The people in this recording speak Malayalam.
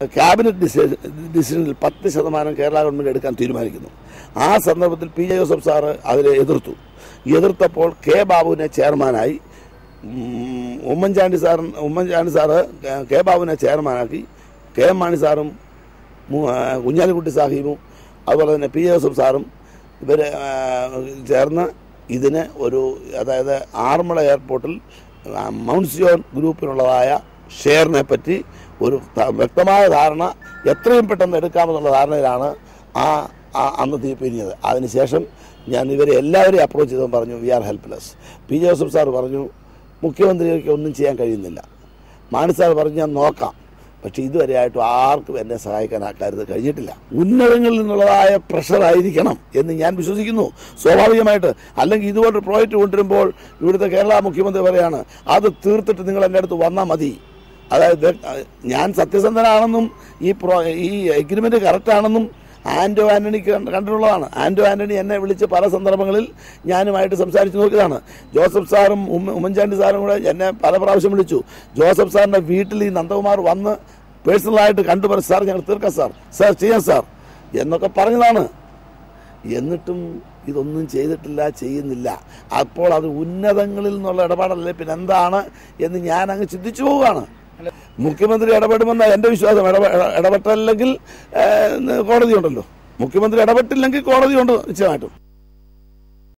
ക്യാബിനറ്റ് ഡിസിഷൻ ഡിസിഷനിൽ പത്ത് ശതമാനം കേരള ഗവൺമെന്റ് എടുക്കാൻ തീരുമാനിക്കുന്നു. ആ സന്ദർഭത്തിൽ പി ജെ ജോസഫ് സാറ് അതിനെ എതിർത്തു. എതിർത്തപ്പോൾ കെ ബാബുവിനെ ചെയർമാനായി Oommen Chandy sir Oommen Chandy sir K ബാബുവിനെ ചെയർമാനാക്കി കെ എം മാണി സാറും കുഞ്ഞാലിക്കുട്ടി സാഹിബും അതുപോലെ തന്നെ പി ജോസഫ് സാറും ഇവർ ചേർന്ന് ഇതിന് ഒരു അതായത് ആറന്മുള എയർപോർട്ടിൽ മൗണ്ട്സിയോൺ മൗണ്ട് സിയോൺ ഗ്രൂപ്പിനുള്ളതായ ഷെയറിനെ പറ്റി ഒരു വ്യക്തമായ ധാരണ എത്രയും പെട്ടെന്ന് എടുക്കാമെന്നുള്ള ധാരണയിലാണ് ആ അന്ന് തീപ്പിരിഞ്ഞത് അതിനുശേഷം ഞാൻ ഇവരെ എല്ലാവരെയും അപ്രോച്ച് ചെയ്തു പറഞ്ഞു we are helpless P Joseph sir പറഞ്ഞു മുഖ്യമന്ത്രിക്ക് ഒന്നും ചെയ്യാൻ കഴിയുന്നില്ല. മാണി സാർ പറഞ്ഞു ഞാൻ നോക്കാം. പക്ഷെ ഇതുവരെയായിട്ടും ആർക്കും എന്നെ സഹായിക്കാൻ ആക്കാരുത് കഴിഞ്ഞിട്ടില്ല. ഉന്നതങ്ങളിൽ നിന്നുള്ളതായ പ്രഷർ ആയിരിക്കണം എന്ന് ഞാൻ വിശ്വസിക്കുന്നു. സ്വാഭാവികമായിട്ട് അല്ലെങ്കിൽ ഇതുപോലൊരു പ്രോജക്റ്റ് കൊണ്ടുവരുമ്പോൾ ഇവിടുത്തെ കേരള മുഖ്യമന്ത്രി പറയാണ് അത് തീർത്തിട്ട് നിങ്ങൾ എന്റെ അടുത്ത് വന്നാൽ മതി. അതായത് ഞാൻ സത്യസന്ധനാണെന്നും ഈ പ്രോ ഈ എഗ്രിമെന്റ് കറക്റ്റാണെന്നും ആണെന്നും ആന്റണിക്ക് കണ്ടിട്ടുള്ളതാണ്. ആന്റോ ആന്റണി എന്നെ വിളിച്ച് പല സന്ദർഭങ്ങളിൽ ഞാനുമായിട്ട് സംസാരിച്ചു നോക്കിയതാണ്. ജോസഫ് സാറും ഉമ്മ ഉമ്മൻചാണ്ടി സാറും കൂടെ എന്നെ പല പ്രാവശ്യം വിളിച്ചു. ജോസഫ് സാറിന്റെ വീട്ടിൽ ഈ നന്ദകുമാർ വന്ന് പേഴ്സണലായിട്ട് കണ്ടു പറഞ്ഞു സാർ ഞങ്ങൾ തീർക്കാം സാർ. സാർ ചെയ്യാം സാർ. എന്നൊക്കെ പറഞ്ഞതാണ്. എന്നിട്ടും ഇതൊന്നും ചെയ്തിട്ടില്ല ചെയ്യുന്നില്ല. അപ്പോൾ അത് ഉന്നതങ്ങളിൽ നിന്നുള്ള ഇടപാടല്ലേ പിന്നെ എന്താണ് എന്ന് ഞാൻ അങ്ങ് ചിന്തിച്ചു പോവുകയാണ്. മുഖ്യമന്ത്രി ഇടപെടുമെന്ന എന്റെ വിശ്വാസം. ഇടപെ ഇടപെട്ടല്ലെങ്കിൽ കോടതിയുണ്ടല്ലോ. മുഖ്യമന്ത്രി ഇടപെട്ടില്ലെങ്കിൽ കോടതിയുണ്ട് നിശ്ചയമായിട്ടും.